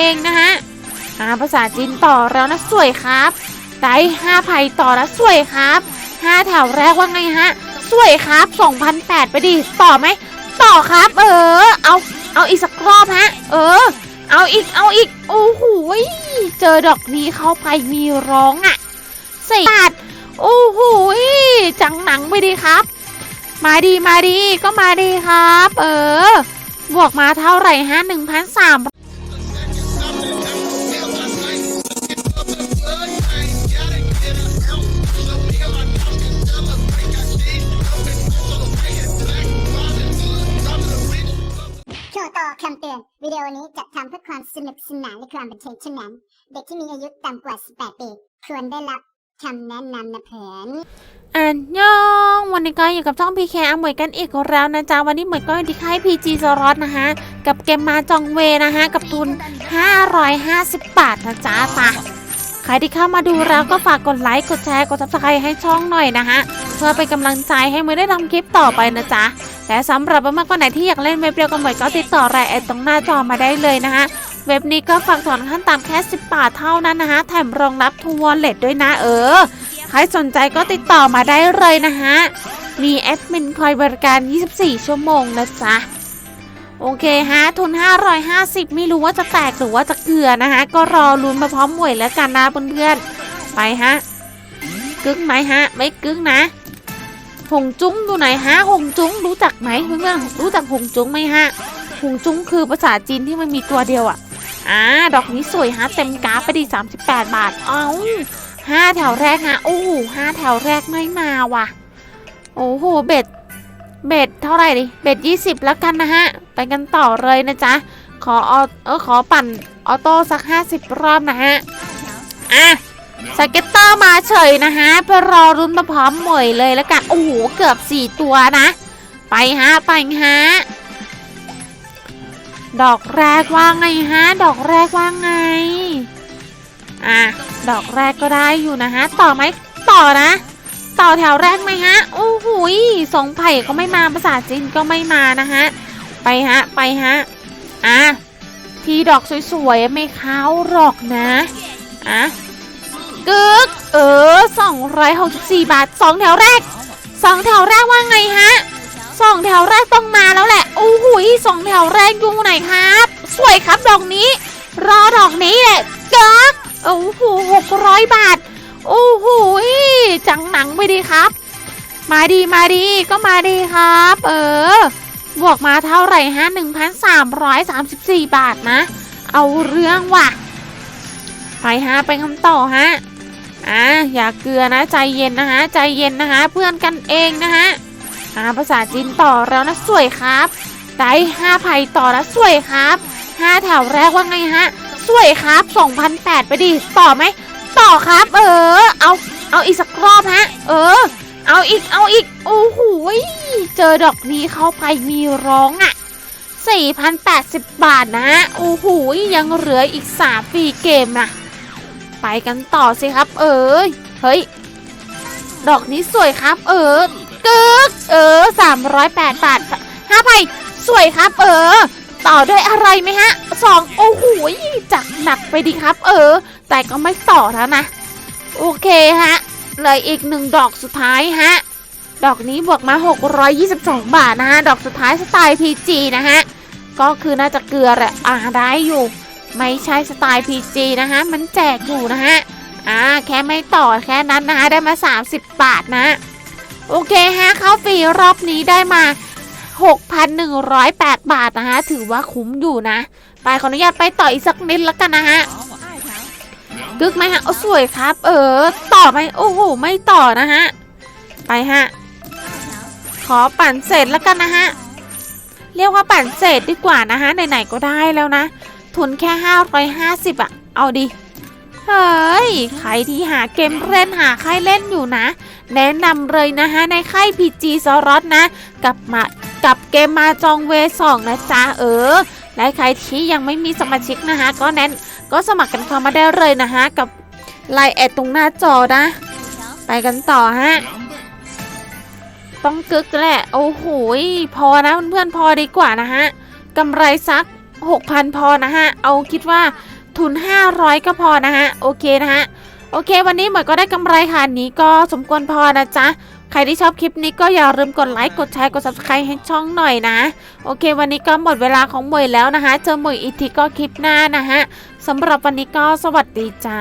เองนะฮะอ่าภาษาจีนต่อแล้วนะสวยครับได้ห้าไผ่ต่อนะสวยครับห้าแถวแรกว่าไงฮะสวยครับ2,008ไปดิต่อไหมต่อครับ เออ เอาเอาอีกสักรอบฮะ เออ เอาอีกเอาอีกโอ้โหเจอดอกนี้เข้าไปมีร้องอะ่ะสี่บาทโอ้โหจังหนังไปดีครับ มาดีมาดีก็มาดีครับ เออบวกมาเท่าไหร่ฮะหนึ่งพันสาม อคำเตือน วิดีโอนี้จัดทำเพื่อความสนุกสนานและความบันเทิงเท่านั้น เด็กที่มีอายุต่ำกว่า 18 ปี ควรได้รับคำแนะนำนะเพื่อนอันยองวันนี้ก็อยู่กับช่องพีแคอเหมยกันอีกแล้วนะจ๊ะ วันนี้เหมยก็ที่ค่ายพีจีสล็อตนะคะกับเกมมาจองเวนะคะกับทุน 550 บาทนะจ๊ะไปใครที่เข้ามาดูแล้วก็ฝากกดไลค์ กดแชร์ กดซับสไครต์ให้ช่องหน่อยนะคะเพื่อเป็นกำลังใจให้เมวยได้ทำคลิปต่อไปนะจ๊ะและสำหรับเพื่อคนไหนที่อยากเล่นเว็บเดียวกับเหมวยก็ติดต่อรายแอดตรงหน้าจอมาได้เลยนะคะเว็บนี้ก็ฝากถอนขั้นต่ำแค่ 10 บาทเท่านั้นนะคะแถมรองรับทูวอลเล็ตด้วยนะเออ ใครสนใจก็ติดต่อมาได้เลยนะฮะมีแอดมินคอยบริการ 24 ชั่วโมงนะจ๊ะโอเคฮะทุน 550 ไม่รู้ว่าจะแตกหรือว่าจะเกลือนะคะก็รอลุ้นมาพร้อมหมวยแล้วกันนะเพื่อนๆไปฮะกึ้งไหมฮะ ไม่กึ้งนะ หงจุ้งอยู่ไหนฮะหงจุ้งรู้จักไหมเพื่อนๆรู้จักหงจุ้งไหมฮะหงจุ้งคือภาษาจีนที่มันมีตัวเดียวอะอ่าดอกนี้สวยฮะเต็มกราฟไปดิ38 บาท เอ้าห้าแถวแรกฮะโอ้โหห้าแถวแรกไม่มาว่ะ โอ้โหเบ็ดเบ็ดเท่าไหร่ดิเบ็ดยี่สิบแล้วกันนะฮะ ไปกันต่อเลยนะจ๊ะ ขอออเออขอปั่นออโต้สักห้าสิบรอบนะฮะ อะ สเก็ตเตอร์มาเฉยนะฮะ ไปรอรุนมาพร้อมหมวยเลยแล้วกัน โอ้โห เกือบสี่ตัวนะ ไปฮะ ไปฮะ ดอกแรกว่าไงฮะ ดอกแรกว่าไง อะ ดอกแรกก็ได้อยู่นะฮะ ต่อไหมต่อนะ ต่อแถวแรกไหมฮะ โอ้โหยสองไผ่ก็ไม่มา ภาษาจีนก็ไม่มานะฮะ ไปฮะ ไปฮะ อะ ทีดอกสวยๆไม่เข้าหรอกนะ อะ กึกเออสองร้อยหกสิบสี่บาทสองแถวแรกสองแถวแรกว่าไงฮะสองแถวแรกต้องมาแล้วแหละ โอ้โหยสองแถวแรกอยู่ไหนครับ สวยครับดอกนี้ รอดอกนี้แหละกึกโอ้โหหกร้อยบาท โอ้โหยจังหนังไปดีครับ มาดีมาดีก็มาดีครับ เออ บวกมาเท่าไหร่ฮะ 1,334 บาทนะ เอาเรื่องว่ะ ไปฮะ ไปคำต่อฮะ อะอย่าเกลือนะใจเย็นนะฮะใจเย็นนะคะเพื่อนกันเองนะฮะอ่าภาษาจีนต่อแล้วนะสวยครับได้ห้าไผ่ต่อนะสวยครับห้าแถวแรกว่าไงฮะสวยครับ2,008ไปดิต่อไหมต่อครับ เออ เอาเอาอีกสักรอบฮะ เออ เอาอีกเอาอีกโอ้โหเจอดอกนี้เข้าไปมีร้องอะ่ะ4,080 บาทนะ โอ้โหยยังเหลืออีก3ฟรีเกมนะ ไปกันต่อสิครับ เออเฮ้ย ดอกนี้สวยครับ เออกึกเออ308บาทห้าไพ่สวยครับ เออ ต่อด้วยอะไรไหมฮะสองโอ้โหจักหนักไปดีครับ เออ แต่ก็ไม่ต่อแล้วนะ โอเคฮะเหลยอีกหนึ่งดอกสุดท้ายฮะ ดอกนี้บวกมา 622 บาทนะฮะ ดอกสุดท้ายสไตล์ PG นะฮะ ก็คือน่าจะเกลือแหละอ่าได้อยู่ ไม่ใช่สไตล์ PG นะฮะ มันแจกอยู่นะฮะ อ่า แค่ไม่ต่อแค่นั้นนะฮะ ได้มา 30 บาทนะ โอเคฮะ เข้าฟรีรอบนี้ได้มา 6,108 บาทนะฮะ ถือว่าคุ้มอยู่นะ ไปขออนุญาตไปต่ออีกสักนิดแล้วกันนะฮะกึกไหมฮะโอ้สวยครับ เออ ต่อไหมโอ้โห ไม่ต่อนะฮะ ไปฮะ ขอปั่นเสร็จแล้วกันนะฮะ เรียกว่าปั่นเสร็จดีกว่านะฮะ ไหนๆก็ได้แล้วนะ ทุนแค่ 550อะเอาดิ เฮ้ย ใครที่หาเกมเล่นหาค่ายเล่นอยู่นะ แนะนำเลยนะฮะ ในค่าย PG ซอรอสนะกับมากับเกมมาจองเวสองนะจ๊ะเออและใครที่ยังไม่มีสมาชิกนะคะก็แนะนก็สมัครกันเข้ามาได้เลยนะฮะ กับไลน์แอดตรงหน้าจอนะ ไปกันต่อฮะต้องกึกแหละ โอ้โห พอนะเพื่อนๆพอดีกว่านะฮะกำไรสัก 6,000 พอนะฮะ เอาคิดว่าทุน 500 ก็พอนะฮะ โอเคนะฮะ โอเค วันนี้เหมยก็ได้กำไรค่ะนี้ก็สมควรพอนะจ๊ะ ใครที่ชอบคลิปนี้ก็อย่าลืมกดไลค์ กดแชร์ กด subscribe ให้ช่องหน่อยนะ โอเค วันนี้ก็หมดเวลาของหมวยแล้วนะคะ เจอมวยอีกทีก็คลิปหน้านะฮะสำหรับวันนี้ก็สวัสดีจ้า